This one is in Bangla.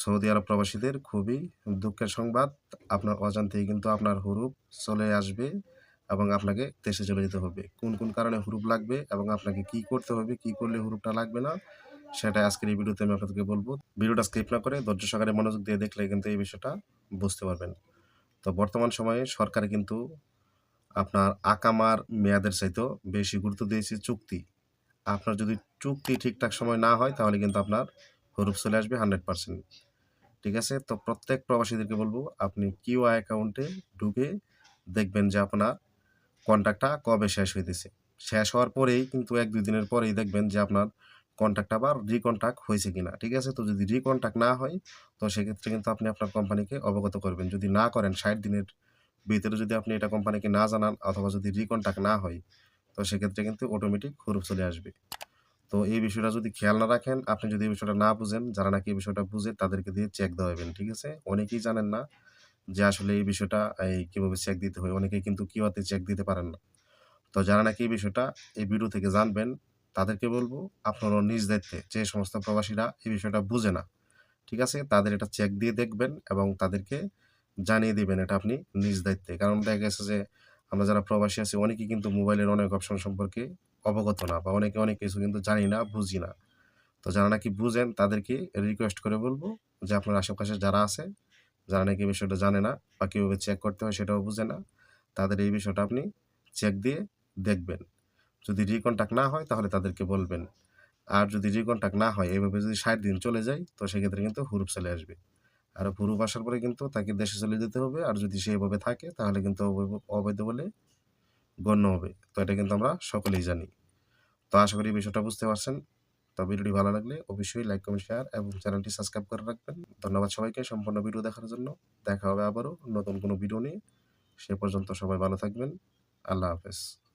সৌদি আরব প্রবাসীদের খুবই দুঃখের সংবাদ। আপনার অজান্তেই কিন্তু আপনার হুরুপ চলে আসবে এবং আপনাকে দেশে চলে যেতে হবে। কোন কোন কারণে হুরুপ লাগবে এবং আপনাকে কি করতে হবে, কি করলে হুরুপটা লাগবে না সেটা আজকের এই ভিডিওতে আমি আপনাদেরকে বলব। ভিডিওটা স্কিপ না করে ধৈর্য সহকারে মনোযোগ দিয়ে দেখলে কিন্তু এই বিষয়টা বুঝতে পারবেন। তো বর্তমান সময়ে সরকার কিন্তু আপনার আকামার মেয়াদের চাইতেও বেশি গুরুত্ব দিয়েছে চুক্তি। আপনার যদি চুক্তি ঠিকঠাক সময় না হয় তাহলে কিন্তু আপনার হরুপ চলে আসবে হান্ড্রেড পার্সেন্ট ঠিক আছে? তো প্রত্যেক প্রবাসীদেরকে বলব, আপনি কিউ অ্যাকাউন্টে ঢুকে দেখবেন যে আপনার কন্ট্যাক্টটা কবে শেষ হইতেছে। শেষ হওয়ার পরেই কিন্তু এক দুই দিনের পরেই দেখবেন যে আপনার কন্ট্যাক্ট আবার রিকন্ট্যাক্ট হয়েছে কিনা, ঠিক আছে? তো যদি রিকন্ট্যাক্ট না হয়, তো সেক্ষেত্রে কিন্তু আপনি আপনার কোম্পানিকে অবগত করবেন। যদি না করেন, ষাট দিনের ভিতরে যদি আপনি এটা কোম্পানিকে না জানান অথবা যদি রিকন্ট্যাক্ট না হয়, তো সেক্ষেত্রে কিন্তু অটোমেটিক হুরুপ চলে আসবে। তো এই বিষয়টা যদি খেয়াল না রাখেন, আপনি যদি এই বিষয়টা না বুঝেন, যারা নাকি এই বিষয়টা বুঝে তাদেরকে দিয়ে চেক দেওয়াবেন ঠিক আছে? অনেকেই জানেন না যে আসলে এই বিষয়টা, এই কীভাবে চেক দিতে হয়। অনেকেই কিন্তু কিওয়াতে চেক দিতে পারেন না। তো যারা নাকি এই বিষয়টা এই ভিডিও থেকে জানবেন, তাদেরকে বলব আপনারা নিজ দায়িত্বে যে সমস্ত প্রবাসীরা এই বিষয়টা বুঝে না, ঠিক আছে? তাদের এটা চেক দিয়ে দেখবেন এবং তাদেরকে জানিয়ে দিবেন এটা আপনি নিজ দায়িত্বে। কারণ দেখা গেছে যে আমরা যারা প্রবাসী আছি, অনেকেই কিন্তু মোবাইলের অনেক অপশন সম্পর্কে অবগত না বা অনেকে অনেক কিছু কিন্তু জানি না, বুঝি না। তো যারা নাকি বুঝেন, তাদেরকে রিকোয়েস্ট করে বলব যে আপনার আশেপাশে যারা আছে, যারা নাকি বিষয়টা জানে না বা কীভাবে চেক করতে হয় সেটাও বুঝে না, তাদের এই বিষয়টা আপনি চেক দিয়ে দেখবেন। যদি রিকন্ট্যাক্ট না হয় তাহলে তাদেরকে বলবেন। আর যদি রিকন্ট্যাক্ট না হয়, এভাবে যদি ষাট দিন চলে যায়, তো সেক্ষেত্রে কিন্তু হুরুপ চলে আসবে। আর হুরুপ আসার পরে কিন্তু তাকে দেশে চলে যেতে হবে। আর যদি সে এভাবে থাকে, তাহলে কিন্তু অবৈধ বলে গণ্য হবে। তো এটা কিন্তু আমরা সকলেই জানি। তো আশা করি বিষয়টা বুঝতে পারছেন। তো ভিডিওটি ভালো লাগলে অবশ্যই লাইক, কমেন্ট, শেয়ার এবং চ্যানেলটি সাবস্ক্রাইব করে রাখবেন। ধন্যবাদ সবাইকে সম্পূর্ণ ভিডিও দেখার জন্য। দেখা হবে আবারও নতুন কোনো ভিডিও নিয়ে। সে পর্যন্ত সবাই ভালো থাকবেন। আল্লাহ হাফেজ।